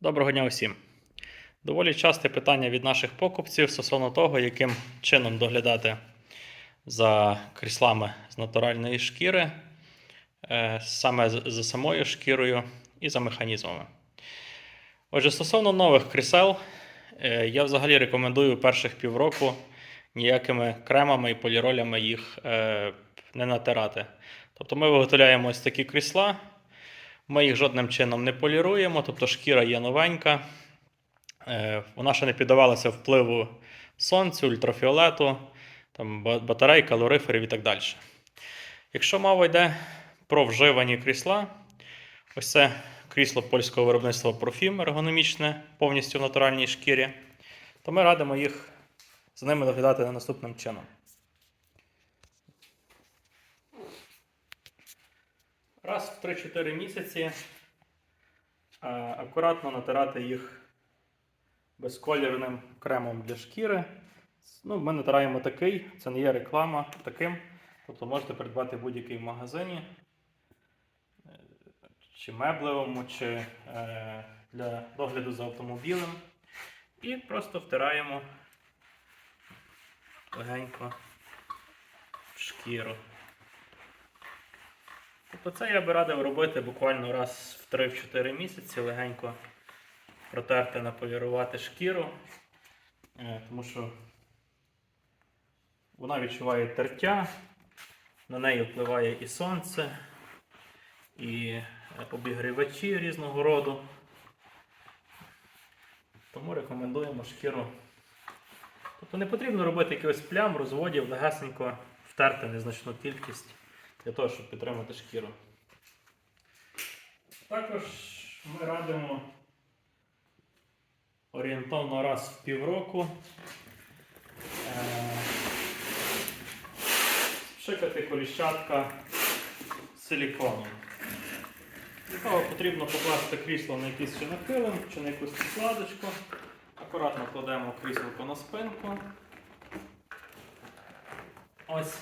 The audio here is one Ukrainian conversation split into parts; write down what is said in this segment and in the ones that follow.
Доброго дня усім. Доволі часте питання від наших покупців стосовно того, яким чином доглядати за кріслами з натуральної шкіри, е, саме за самою шкірою і за механізмами. Отже, стосовно нових крісел, е, я взагалі рекомендую перших півроку ніякими кремами і поліролями їх е, не натирати. Тобто ми виготовляємо ось такі крісла. Ми їх жодним чином не поліруємо, тобто шкіра є новенька. Е, Вона ще не піддавалася впливу сонцю, ультрафіолету, там, батарей, калориферів і так далі. Якщо мова йде про вживані крісла, ось це крісло польського виробництва Profim ергономічне, повністю в натуральній шкірі, то ми радимо їх за ними доглядати наступним чином. Раз в 3-4 місяці е, акуратно натирати їх безколірним кремом для шкіри. Ну, ми натираємо такий, це не є реклама таким. Тобто можете придбати будь-який в магазині, е, чи меблевому, чи е, для догляду за автомобілем. І просто втираємо легенько в шкіру. Тобто це я би радив робити буквально раз в 3-4 місяці, легенько протерти, наполірувати шкіру, е, тому що вона відчуває тертя, на неї впливає і сонце, і е, обігрівачі різного роду. Тому рекомендуємо шкіру. Тобто не потрібно робити якихось плям, розводів, легесенько втерти незначну кількість для того, щоб підтримати шкіру. Також ми радимо орієнтовно раз в півроку е, пшикати коліщатка силіконом. Для того потрібно покласти крісло на якийсь чи на килим, чи на якусь складочку. Акуратно кладемо крісло на спинку. Ось.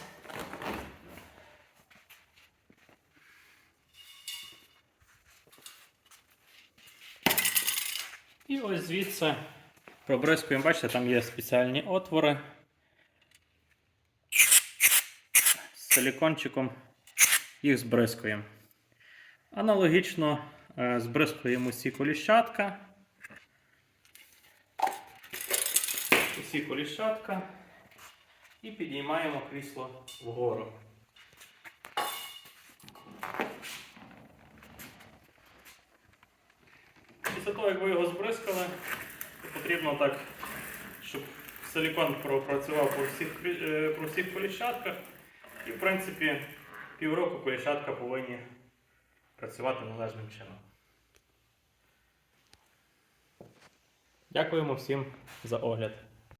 І ось звідси пробризкуємо, бачите, там є спеціальні отвори. З силікончиком їх збризкуємо. Аналогічно е, збризкуємо усі коліщатка. Усі коліщатка. І підіймаємо крісло вгору. Після того, як ви його збризкали, потрібно так, щоб силікон пропрацював по всіх, е, по всіх коліщатках. І, в принципі, півроку коліщатка повинні працювати належним чином. Дякуємо всім за огляд.